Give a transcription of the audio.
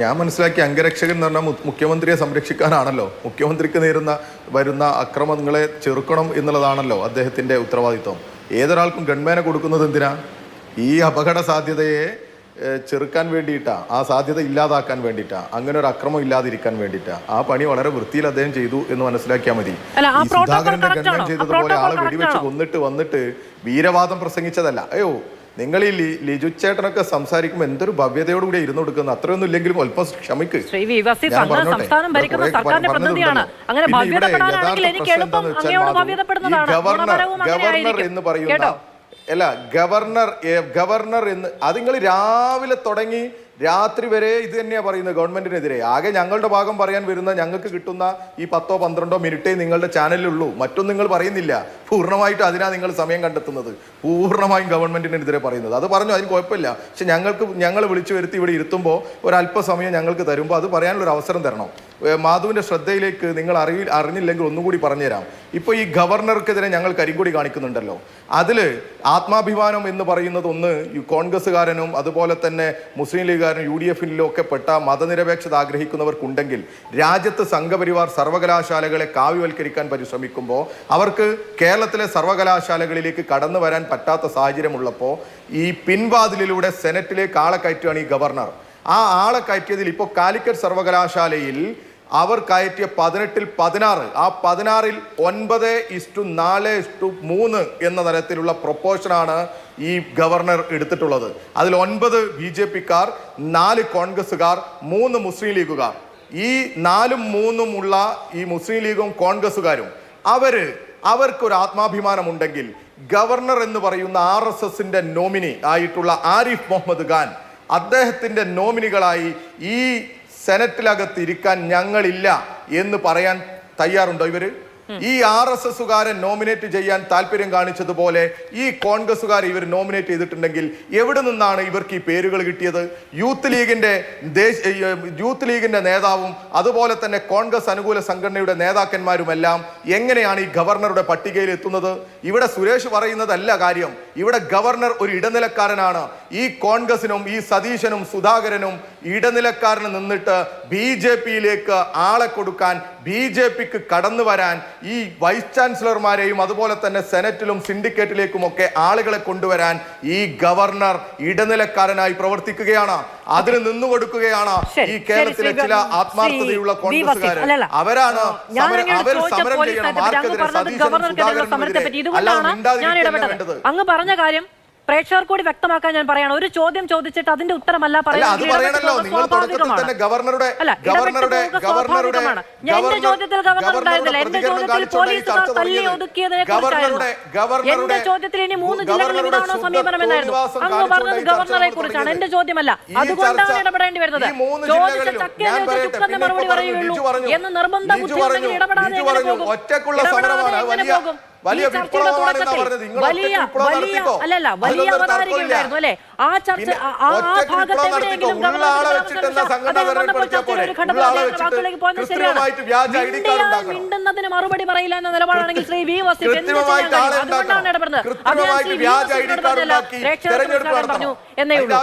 ഞാൻ മനസ്സിലാക്കി അംഗരക്ഷകൻ എന്ന് പറഞ്ഞാൽ മുഖ്യമന്ത്രിയെ സംരക്ഷിക്കാനാണല്ലോ. മുഖ്യമന്ത്രിക്ക് നേരുന്ന വരുന്ന അക്രമങ്ങളെ ചെറുക്കണം എന്നുള്ളതാണല്ലോ അദ്ദേഹത്തിന്റെ ഉത്തരവാദിത്വം. ഏതൊരാൾക്കും ഗൺമേനെ കൊടുക്കുന്നത് എന്തിനാ? ഈ അപകട സാധ്യതയെ ചെറുക്കാൻ വേണ്ടിയിട്ടാണ് ആ സാധ്യത ഇല്ലാതാക്കാൻ വേണ്ടിയിട്ടാണ് അങ്ങനെ ഒരു അക്രമം ഇല്ലാതിരിക്കാൻ വേണ്ടിയിട്ടാണ് ആ പണി വളരെ വൃത്തിയിൽ അദ്ദേഹം ചെയ്തു എന്ന് മനസ്സിലാക്കിയാൽ മതി. സുധാകരന്റെ ഗൺമാൻ? ചെയ്തതുപോലെ ആളെ വെടിവെച്ച് കൊന്നിട്ട് വന്നിട്ട് വീരവാദം പ്രസംഗിച്ചതല്ല. അയ്യോ നിങ്ങൾ ഈ ലിജു ചേട്ടനൊക്കെ സംസാരിക്കുമ്പോൾ എന്തൊരു ഭവ്യതയോടുകൂടി ഇരുന്ന് കൊടുക്കുന്നത് അത്രയൊന്നും ഇല്ലെങ്കിലും അല്പം ക്ഷമിക്ക്. സംസ്ഥാനം ഭരിക്കുന്ന സർക്കാരിന്റെ അങ്ങനെ ഗവർണർ ഗവർണർ എന്ന് പറയുന്ന അല്ല ഗവർണർ ഗവർണർ എന്ന് അത് നിങ്ങൾ രാവിലെ തുടങ്ങി രാത്രി വരെ ഇത് തന്നെയാണ് പറയുന്നത് ഗവൺമെന്റിനെതിരെ. ആകെ ഞങ്ങളുടെ ഭാഗം പറയാൻ വരുന്ന ഞങ്ങൾക്ക് കിട്ടുന്ന ഈ പത്തോ പന്ത്രണ്ടോ മിനിറ്റേ നിങ്ങളുടെ ചാനലിലുള്ളൂ. മറ്റൊന്നും നിങ്ങൾ പറയുന്നില്ല. പൂർണമായിട്ട് അതിനാണ് നിങ്ങൾ സമയം കണ്ടെത്തുന്നത്. പൂർണമായും ഗവൺമെന്റിനെതിരെ പറയുന്നത്. അത് പറഞ്ഞു അതിന് കുഴപ്പമില്ല. പക്ഷെ ഞങ്ങൾക്ക് ഞങ്ങൾ വിളിച്ചു വരുത്തി ഇവിടെ ഇരുത്തുമ്പോൾ ഒരല്പസമയം ഞങ്ങൾക്ക് തരുമ്പോൾ അത് പറയാനുള്ളൊരു അവസരം തരണം. ഏ, മാധുവിന്റെ ശ്രദ്ധയിലേക്ക് നിങ്ങൾ അറിവിൽ അറിഞ്ഞില്ലെങ്കിൽ ഒന്നുകൂടി പറഞ്ഞുതരാം. ഇപ്പോൾ ഈ ഗവർണർക്കെതിരെ ഞങ്ങൾ കരിങ്കൊടി കാണിക്കുന്നുണ്ടല്ലോ. അതിൽ ആത്മാഭിമാനം എന്ന് പറയുന്നത് ഒന്ന് കോൺഗ്രസ്സുകാരനും അതുപോലെ തന്നെ മുസ്ലിം ലീഗുകാരനും യു ഡി എഫിലും ഒക്കെ പെട്ട മതനിരപേക്ഷത ആഗ്രഹിക്കുന്നവർക്കുണ്ടെങ്കിൽ രാജ്യത്ത് സംഘപരിവാർ സർവകലാശാലകളെ കാവ്യവൽക്കരിക്കാൻ പരിശ്രമിക്കുമ്പോൾ അവർക്ക് കേരളത്തിലെ സർവകലാശാലകളിലേക്ക് കടന്നു വരാൻ പറ്റാത്ത സാഹചര്യമുള്ളപ്പോൾ ഈ പിൻവാതിലിലൂടെ സെനറ്റിലേക്ക് ആളെ കയറ്റുകയാണ് ഈ ഗവർണർ. ആ ആളെ കയറ്റിയതിൽ ഇപ്പോൾ കാലിക്കറ്റ് സർവകലാശാലയിൽ അവർ കയറ്റിയ പതിനെട്ടിൽ പതിനാറ്. ആ പതിനാറിൽ ഒൻപത് ഇഷ്ടു നാല് ഇഷ്ടു മൂന്ന് എന്ന തരത്തിലുള്ള പ്രൊപ്പോഷനാണ് ഈ ഗവർണർ എടുത്തിട്ടുള്ളത്. അതിൽ ഒൻപത് ബി ജെ പിക്കാർ നാല് കോൺഗ്രസ്സുകാർ മൂന്ന് മുസ്ലിം ലീഗുകാർ. ഈ നാലും മൂന്നും ഉള്ള ഈ മുസ്ലിം ലീഗും കോൺഗ്രസ്സുകാരും അവർ അവർക്കൊരു ആത്മാഭിമാനമുണ്ടെങ്കിൽ ഗവർണർ എന്ന് പറയുന്ന ആർ എസ് എസിന്റെ നോമിനി ആയിട്ടുള്ള ആരിഫ് മുഹമ്മദ് ഖാൻ അദ്ദേഹത്തിന്റെ നോമിനികളായി ഈ സെനറ്റിലകത്ത് ഇരിക്കാൻ ഞങ്ങളില്ല എന്ന് പറയാൻ തയ്യാറുണ്ടോ ഇവർ? ഈ ആർ എസ് എസുകാരൻ നോമിനേറ്റ് ചെയ്യാൻ താല്പര്യം കാണിച്ചതുപോലെ ഈ കോൺഗ്രസുകാർ ഇവർ നോമിനേറ്റ് ചെയ്തിട്ടുണ്ടെങ്കിൽ എവിടെ നിന്നാണ് ഇവർക്ക് ഈ പേരുകൾ കിട്ടിയത്? യൂത്ത് ലീഗിന്റെ യൂത്ത് ലീഗിന്റെ നേതാവും അതുപോലെ തന്നെ കോൺഗ്രസ് അനുകൂല സംഘടനയുടെ നേതാക്കന്മാരുമെല്ലാം എങ്ങനെയാണ് ഈ ഗവർണറുടെ പട്ടികയിൽ എത്തുന്നത്? ഇവിടെ സുരേഷ് പറയുന്നതല്ല കാര്യം. ഇവിടെ ഗവർണർ ഒരു ഇടനിലക്കാരനാണ്. ഈ കോൺഗ്രസിനും ഈ സതീശനും സുധാകരനും ഇടനിലക്കാരന് നിന്നിട്ട് ബി ജെ പിയിലേക്ക് ആളെ കൊടുക്കാൻ ബി ജെ പിക്ക് കടന്നു വരാൻ ഈ വൈസ് ചാൻസലർമാരെയും അതുപോലെ തന്നെ സെനറ്റിലും സിൻഡിക്കേറ്റിലേക്കും ഒക്കെ ആളുകളെ കൊണ്ടുവരാൻ ഈ ഗവർണർ ഇടനിലക്കാരനായി പ്രവർത്തിക്കുകയാണ്. അതിന് നിന്നു കൊടുക്കുകയാണ് ഈ കേരളത്തിലെ ചില ആത്മാർത്ഥതയുള്ള കോൺഗ്രസ്സുകാർ അവരാണ് അവർ സമരം ചെയ്യണം. ആർക്കെതിരെ സതീശനും അല്ലാതെ വേണ്ടത്. പറഞ്ഞ കാര്യം പ്രേക്ഷകർ കൂടി വ്യക്തമാക്കാൻ ഞാൻ പറയാണ്. ഒരു ചോദ്യം ചോദിച്ചിട്ട് അതിന്റെ ഉത്തരമല്ല പറയുന്നത് ഗവർണറുടെ സ്വാഭാവികമാണ്. എന്റെ ചോദ്യത്തിൽ ഗവർണർ ഉണ്ടായിരുന്നില്ല. എന്റെ ചോദ്യത്തിൽ പോലീസുകാർ തല്ലി ഒതുക്കിയതിനെ ഗവർണറുടെ കുറിച്ചായിരുന്നു. എന്റെ ചോദ്യത്തിൽ ഇനി മൂന്ന് ജില്ലകളിൽ ഇതാണോ സമീപനം എന്നായിരുന്നു അങ്ങ് പറഞ്ഞത് ഗവർണറെ കുറിച്ചാണ് എന്റെ ചോദ്യമല്ല. അതുകൊണ്ടാണ് ഇടപെടേണ്ടി വരുന്നത്. ചോദിച്ച മറുപടി പറയുകയുള്ളൂ എന്ന് നിർബന്ധ ബുദ്ധി ഇടപെടാതെ പോകും? വലിയ വലിയ ചർച്ചയുടെ തുടക്കത്തിൽ വലിയ വലിയ അല്ലല്ല വലിയ അതിലൊന്നും അവതാരിക അല്ലെ? ആ ചർച്ച ആ- ഭാഗത്ത് എവിടെയെങ്കിലും പോകുന്നത് ശരിയാണ്. മിണ്ടുന്നതിന് മറുപടി പറയില്ല എന്ന നിലപാടാണെങ്കിൽ ശ്രീ വി വസീഫ് എന്ത് ചെയ്യാൻ കഴിയും? അതുകൊണ്ടാണ് ഇടപെടുന്നത്. തെരഞ്ഞെടുപ്പ് പറഞ്ഞു എന്നേ ഉള്ളൂ.